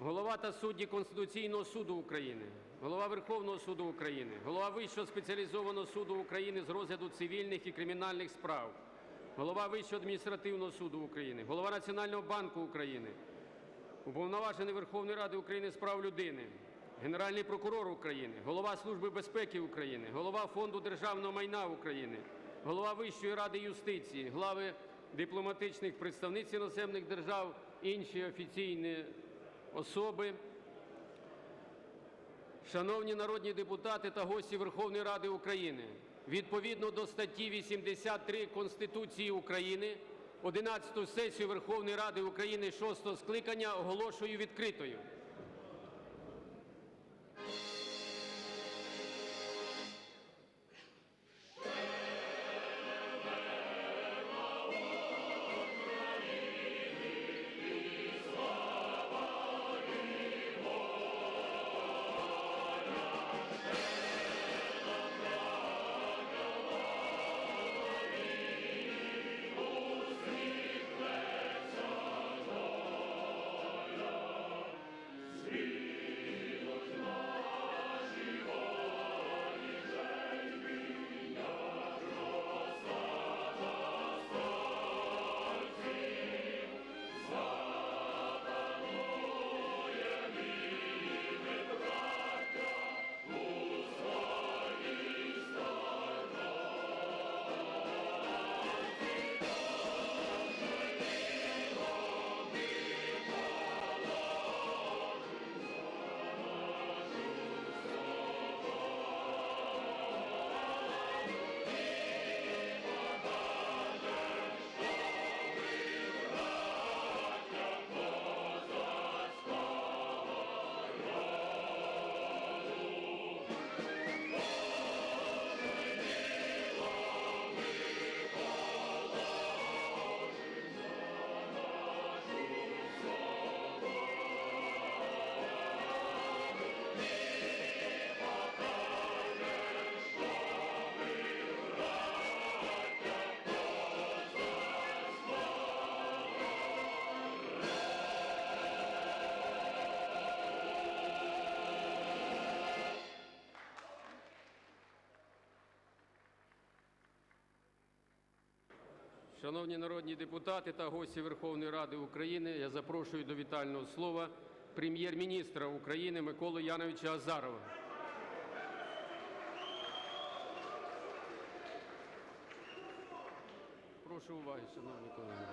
голова та судді Конституційного суду України, голова Верховного суду України, голова Вищого спеціалізованого суду України з розгляду цивільних і кримінальних справ, голова Вищого адміністративного суду України, голова Національного банку України, Уповноважений Верховної Ради України з прав людини, Генеральний прокурор України, голова Служби безпеки України, голова Фонду державного майна України, голова Вищої ради юстиції, глави дипломатичних представниць іноземних держав, інші офіційні особи, шановні народні депутати та гості Верховної Ради України, відповідно до статті 83 Конституції України 11 сесію Верховної Ради України 6 скликання оголошую відкритою. Шановні народні депутати та гості Верховної Ради України, я запрошую до вітального слова прем'єр-міністра України Миколу Яновича Азарова. Прошу уваги, шановні колеги.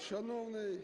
Шановний